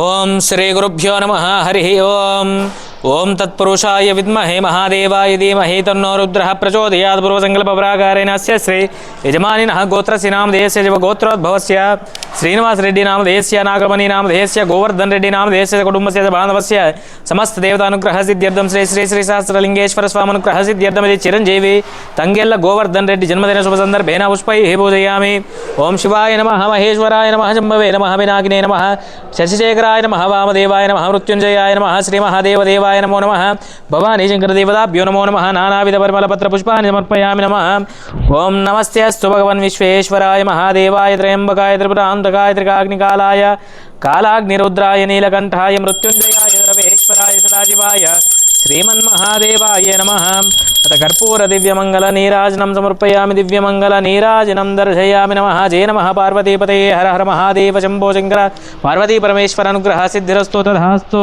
ఓం శ్రీ గురుభ్యో నమ హరి ఓం. ఓం తత్పురుషాయ విద్మహే మహాదేవాయ ధీమహి తన్నో రుద్ర ప్రచోదయాత్ పూర్వసంకల్పపరాకారేణ శ్రీ యజమానినः గోత్రస్య నామధేయస్య శివ గోత్రోద్భవస్య శ్రీనివాసరెడ్డి నామధేయస్య నాగమణి నామధేయస్య గోవర్ధన్ రెడ్డి నామధేయస్య కుటుంబస్య బాంధవస్య సమస్త దేవతానుగ్రహ సిద్ధ్యర్థం శ్రీ శ్రీ శ్రీ సహస్రలింగేశ్వర స్వామనుగ్రహ సిద్ధ్యర్థం ఇది చిరంజీవి తంగెల్ల గోవర్ధన్ రెడ్డి జన్మదిన శుభ సందర్భేన పుష్పై పూజయామి. ఓం శివాయ నమ మహేశ్వరాయ నమ జంబవే నమ వినాగినే నమ శశిశేఖరాయ నమ వామదేవాయ నమ మృత్యుంజయాయ నమ శ్రీ మహాదేవదేవాయ నమో నమ భవానీ శంకరదేవతాభ్యో నమో నమ నానావిధ పరిమళపత్ర పుష్పాన్ని సమర్పయామి నమ. ఓం నమస్తే అస్తు భగవన్ విశ్వేశ్వరాయ మహాదేవాయ త్రయంబకాయ త్రిపురాంతకాయ త్రికాగ్నికాలాయ కాలాగ్నిరుద్రాయ నీలకంఠాయ మృత్యుంజయాయ రవేశ్వరాయ సదాశివాయ శ్రీమన్మహాదేవాయ నమ. అత కర్పూర దివ్యమంగళ నీరాజనం సమర్పయామి దివ్యమంగళ నీరాజనం దర్శయామి నమ జయ నమ పార్వతీపతే హర హర మహాదేవ శంభో శంకర. పార్వతీ పరమేశ్వర అనుగ్రహ సిద్ధిరస్తు తథాస్తు